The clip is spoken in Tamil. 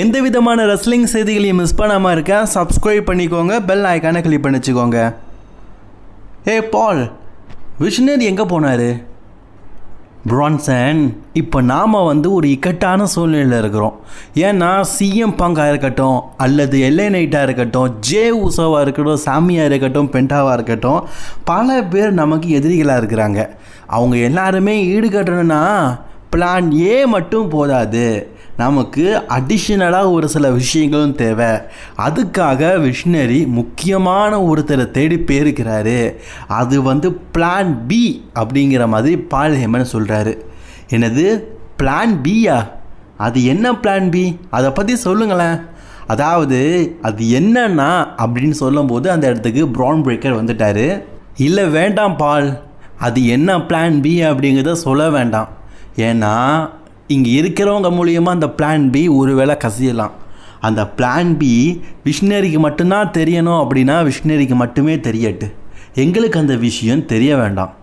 எந்த விதமான ரெஸ்லிங் செய்திகளையும் மிஸ் பண்ணாமல் இருக்க சப்ஸ்கிரைப் பண்ணிக்கோங்க பெல் ஐக்கானை கிளிக் பண்ணி வச்சுக்கோங்க ஏ பால் விஷ்ணர் எங்கே போனார்? பிரான்சன் இப்போ நாம் வந்து ஒரு இக்கட்டான சூழ்நிலையில் இருக்கிறோம். ஏன்னா சிஎம் பங்காக இருக்கட்டும் அல்லது எல்ஏ நைட்டாக இருக்கட்டும் ஜே உசவாக இருக்கட்டும் சாமியாக இருக்கட்டும் பென்டாவாக இருக்கட்டும் பல பேர் நமக்கு எதிரிகளாக இருக்கிறாங்க. அவங்க எல்லாருமே ஈடுகட்டணும்னா பிளான் ஏ மட்டும் போதாது. நமக்கு அடிஷ்னலாக ஒரு சில விஷயங்களும் தேவை. அதுக்காக விஷ்ணரி முக்கியமான ஒருத்தரை தேடி போயிருக்கிறாரு. அது வந்து பிளான் பி அப்படிங்கிற மாதிரி பால் ஹேமன் சொல்கிறாரு என்னது? பிளான் பியா அது என்ன பிளான் பி அதை பற்றி சொல்லுங்களேன். அதாவது அது என்னன்னா அப்படின்னு சொல்லும்போது அந்த இடத்துக்கு ப்ரௌன் பிரேக்கர் வந்துட்டார். இல்லை வேண்டாம் பால். அது என்ன பிளான் பி அப்படிங்கிறத சொல்ல வேண்டாம். ஏன்னா இங்கே இருக்கிறவங்க மூலியமாக அந்த பிளான் பி ஒருவேளை கசியலாம். அந்த பிளான் பி விஷ்ணரிக்கு மட்டும்தான் தெரியணும் அப்படின்னா விஷ்ணரிக்கு மட்டுமே தெரியட்டு. எங்களுக்கு அந்த விஷயம் தெரிய வேண்டாம்.